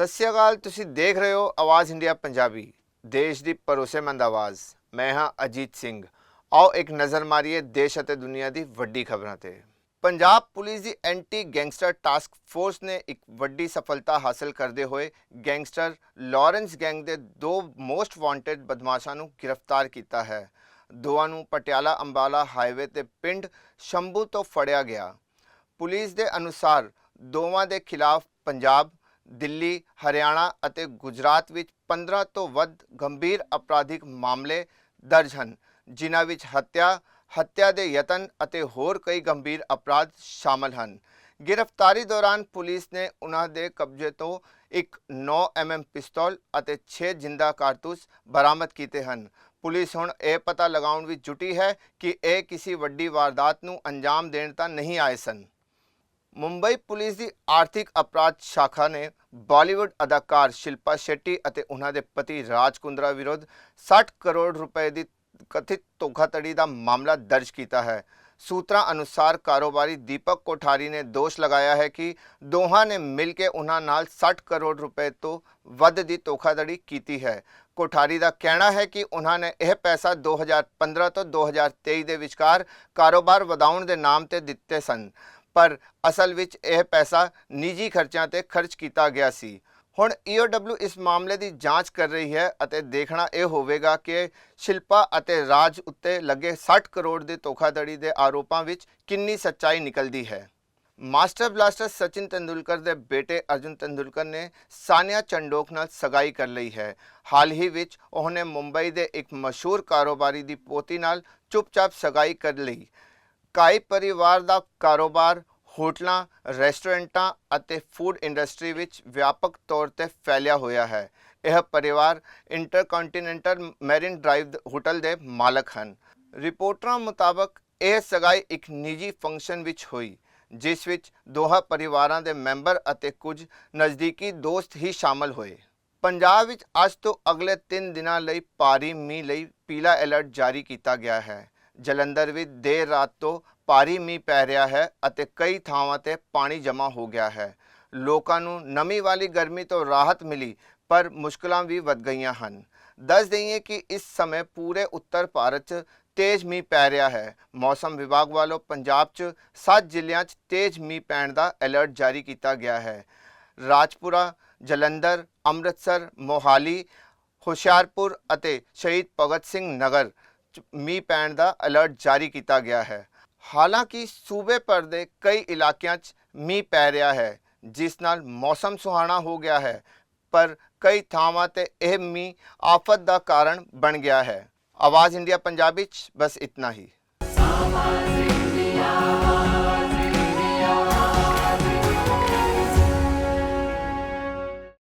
ਸਤਿ ਸ਼੍ਰੀ ਅਕਾਲ, ਤੁਸੀਂ ਦੇਖ ਰਹੇ ਹੋ ਆਵਾਜ਼ ਇੰਡੀਆ ਪੰਜਾਬੀ, ਦੇਸ਼ ਦੀ ਭਰੋਸੇਮੰਦ ਆਵਾਜ਼। ਮੈਂ ਹਾਂ ਅਜੀਤ ਸਿੰਘ। ਆਓ ਇੱਕ ਨਜ਼ਰ ਮਾਰੀਏ ਦੇਸ਼ ਅਤੇ ਦੁਨੀਆ ਦੀ ਵੱਡੀ ਖਬਰਾਂ ਤੇ। ਪੰਜਾਬ ਪੁਲਿਸ ਦੀ ਐਂਟੀ ਗੈਂਗਸਟਰ ਟਾਸਕ ਫੋਰਸ ਨੇ ਇੱਕ ਵੱਡੀ ਸਫਲਤਾ ਹਾਸਲ ਕਰਦੇ ਹੋਏ ਗੈਂਗਸਟਰ ਲਾਰੈਂਸ ਗੈਂਗ ਦੇ ਦੋ ਮੋਸਟ ਵਾਂਟਡ ਬਦਮਾਸ਼ਾਂ ਨੂੰ ਗ੍ਰਿਫਤਾਰ ਕੀਤਾ ਹੈ। ਦੋਵਾਂ ਨੂੰ ਪਟਿਆਲਾ ਅੰਬਾਲਾ ਹਾਈਵੇ ਤੇ ਪਿੰਡ ਸ਼ੰਭੂ ਤੋਂ ਫੜਿਆ ਗਿਆ। ਪੁਲਿਸ ਦੇ ਅਨੁਸਾਰ ਦੋਵਾਂ ਦੇ ਖਿਲਾਫ ਪੰਜਾਬ ਦਿੱਲੀ, ਹਰਿਆਣਾ ਅਤੇ ਗੁਜਰਾਤ ਵਿੱਚ 15 ਤੋਂ ਵੱਧ ਗੰਭੀਰ ਅਪਰਾਧਿਕ ਮਾਮਲੇ ਦਰਜ ਹਨ, ਜਿਨ੍ਹਾਂ ਵਿੱਚ ਹੱਤਿਆ ਹੱਤਿਆ ਦੇ ਯਤਨ ਅਤੇ ਹੋਰ ਕਈ ਗੰਭੀਰ ਅਪਰਾਧ ਸ਼ਾਮਲ ਹਨ। ਗ੍ਰਿਫਤਾਰੀ ਦੌਰਾਨ ਪੁਲਿਸ ਨੇ ਉਹਨਾਂ ਦੇ ਕਬਜ਼ੇ ਤੋਂ ਇੱਕ 9 mm ਪਿਸਤੌਲ ਅਤੇ 6 ਜਿੰਦਾ ਕਾਰਤੂਸ ਬਰਾਮਦ ਕੀਤੇ ਹਨ। ਪੁਲਿਸ ਹੁਣ ਇਹ ਪਤਾ ਲਗਾਉਣ ਵਿੱਚ ਜੁਟੀ ਹੈ ਕਿ ਇਹ ਕਿਸੇ ਵੱਡੀ ਵਾਰਦਾਤ ਨੂੰ ਅੰਜਾਮ ਦੇਣ ਤਾਂ ਨਹੀਂ ਆਏ ਸਨ। ਮੁੰਬਈ ਪੁਲਿਸ ਦੀ ਆਰਥਿਕ ਅਪਰਾਧ ਸ਼ਾਖਾ ਨੇ ਬਾਲੀਵੁੱਡ ਅਦਾਕਾਰ ਸ਼ਿਲਪਾ ਸ਼ੈੱਟੀ ਅਤੇ ਉਹਨਾਂ ਦੇ ਪਤੀ ਰਾਜ ਕੁੰਦਰਾ ਵਿਰੁੱਧ 60 ਕਰੋੜ ਰੁਪਏ ਦੀ ਕਥਿਤ ਧੋਖਾਧੜੀ ਦਾ ਮਾਮਲਾ ਦਰਜ ਕੀਤਾ ਹੈ। ਸੂਤਰਾਂ ਅਨੁਸਾਰ ਕਾਰੋਬਾਰੀ ਦੀਪਕ ਕੋਠਾਰੀ ਨੇ ਦੋਸ਼ ਲਗਾਇਆ ਹੈ ਕਿ ਦੋਹਾਂ ਨੇ ਮਿਲ ਕੇ ਉਹਨਾਂ ਨਾਲ 60 ਕਰੋੜ ਰੁਪਏ ਤੋਂ ਵੱਧ ਦੀ ਧੋਖਾਧੜੀ ਕੀਤੀ ਹੈ। ਕੋਠਾਰੀ ਦਾ ਕਹਿਣਾ ਹੈ ਕਿ ਉਹਨਾਂ ਨੇ ਇਹ ਪੈਸਾ 2015 ਤੋਂ 2023 ਦੇ ਵਿਚਕਾਰ ਕਾਰੋਬਾਰ ਵਧਾਉਣ ਦੇ ਨਾਮ ਤੇ ਦਿੱਤੇ ਸਨ। ਪਰ ਅਸਲ ਵਿੱਚ ਇਹ ਪੈਸਾ ਨਿੱਜੀ ਖਰਚਿਆਂ ਤੇ ਖਰਚ ਕੀਤਾ ਗਿਆ ਸੀ। ਹੁਣ EOW ਇਸ ਮਾਮਲੇ ਦੀ ਜਾਂਚ ਕਰ ਰਹੀ ਹੈ ਅਤੇ ਦੇਖਣਾ ਇਹ ਹੋਵੇਗਾ ਕਿ ਸ਼ਿਲਪਾ ਅਤੇ ਰਾਜ ਉੱਤੇ ਲੱਗੇ 60 ਕਰੋੜ ਦੇ ਧੋਖਾਧੜੀ ਦੇ ਆਰੋਪਾਂ ਵਿੱਚ ਕਿੰਨੀ ਸੱਚਾਈ ਨਿਕਲਦੀ ਹੈ। ਮਾਸਟਰ ਬਲਾਸਟਰ ਸਚਿਨ ਤੰਦੂਲਕਰ ਦੇ ਬੇਟੇ ਅਰਜੁਨ ਤੰਦੂਲਕਰ ਨੇ ਸਾਨੀਆ ਚੰਡੋਕ ਨਾਲ ਸਗਾਈ ਕਰ ਲਈ ਹੈ। ਹਾਲ ਹੀ ਵਿੱਚ ਉਹਨੇ ਮੁੰਬਈ ਦੇ ਇੱਕ ਮਸ਼ਹੂਰ ਕਾਰੋਬਾਰੀ ਦੀ ਪੋਤੀ ਨਾਲ ਚੁੱਪਚਾਪ ਸਗਾਈ ਕਰ ਲਈ। ਕਾਈ ਪਰਿਵਾਰ ਦਾ ਕਾਰੋਬਾਰ, ਹੋਟਲਾਂ, ਰੈਸਟੋਰੈਂਟਾਂ ਅਤੇ ਫੂਡ ਇੰਡਸਟਰੀ ਵਿੱਚ ਵਿਆਪਕ ਤੌਰ ਤੇ ਫੈਲਿਆ ਹੋਇਆ ਹੈ। ਇਹ ਪਰਿਵਾਰ ਇੰਟਰਕੰਟੀਨੈਂਟਲ ਮੈਰਿਨ ਡਰਾਈਵ ਹੋਟਲ ਦੇ ਮਾਲਕ ਹਨ। ਰਿਪੋਰਟਰਾਂ ਮੁਤਾਬਕ ਇਹ ਸਗਾਈ ਇੱਕ ਨਿੱਜੀ ਫੰਕਸ਼ਨ ਵਿੱਚ ਹੋਈ, ਜਿਸ ਵਿੱਚ ਦੋਹਾਂ ਪਰਿਵਾਰਾਂ ਦੇ ਮੈਂਬਰ ਅਤੇ ਕੁਝ ਨਜ਼ਦੀਕੀ ਦੋਸਤ ਹੀ ਸ਼ਾਮਲ ਹੋਏ। ਪੰਜਾਬ ਵਿੱਚ ਅੱਜ ਤੋਂ ਅਗਲੇ 3 ਦਿਨਾਂ ਲਈ ਭਾਰੀ ਮੀਂਹ ਲਈ ਪੀਲਾ ਅਲਰਟ ਜਾਰੀ ਕੀਤਾ ਗਿਆ ਹੈ। ਜਲੰਧਰ ਵਿੱਚ ਦੇਰ ਰਾਤ ਤੋਂ ਭਾਰੀ ਮੀਂਹ ਪੈ ਰਿਹਾ ਹੈ ਅਤੇ ਕਈ ਥਾਵਾਂ ਤੇ ਪਾਣੀ ਜਮ੍ਹਾਂ ਹੋ ਗਿਆ ਹੈ। ਲੋਕਾਂ ਨੂੰ ਨਮੀ ਵਾਲੀ ਗਰਮੀ ਤੋਂ ਰਾਹਤ ਮਿਲੀ, ਪਰ ਮੁਸ਼ਕਲਾਂ ਵੀ ਵੱਧ ਗਈਆਂ ਹਨ। ਦੱਸ ਦਈਏ ਕਿ ਇਸ ਸਮੇਂ ਪੂਰੇ ਉੱਤਰ ਭਾਰਤ 'ਚ ਤੇਜ਼ ਮੀਂਹ ਪੈ ਰਿਹਾ ਹੈ। ਮੌਸਮ ਵਿਭਾਗ ਵੱਲੋਂ ਪੰਜਾਬ 'ਚ 7 ਜ਼ਿਲ੍ਹਿਆਂ 'ਚ ਤੇਜ਼ ਮੀਂਹ ਪੈਣ ਦਾ ਅਲਰਟ ਜਾਰੀ ਕੀਤਾ ਗਿਆ ਹੈ। ਰਾਜਪੁਰਾ, ਜਲੰਧਰ, ਅੰਮ੍ਰਿਤਸਰ, ਮੋਹਾਲੀ, ਹੁਸ਼ਿਆਰਪੁਰ ਅਤੇ ਸ਼ਹੀਦ ਭਗਤ ਸਿੰਘ ਨਗਰ ਮੀਂਹ ਪੈਣ ਦਾ ਅਲਰਟ ਜਾਰੀ ਕੀਤਾ ਗਿਆ ਹੈ। ਹਾਲਾਂਕਿ ਸੂਬੇ ਭਰ ਦੇ ਕਈ ਇਲਾਕਿਆਂ 'ਚ ਮੀਂਹ ਪੈ ਰਿਹਾ ਹੈ, ਜਿਸ ਨਾਲ ਮੌਸਮ ਸੁਹਾਣਾ ਹੋ ਗਿਆ ਹੈ, ਪਰ ਕਈ ਥਾਵਾਂ ਤੇ ਇਹ ਮੀਂਹ ਆਫਤ ਦਾ ਕਾਰਨ ਬਣ ਗਿਆ ਹੈ। ਆਵਾਜ਼ ਇੰਡੀਆ ਪੰਜਾਬੀ 'ਚ, ਬਸ ਇਤਨਾ ਹੀ।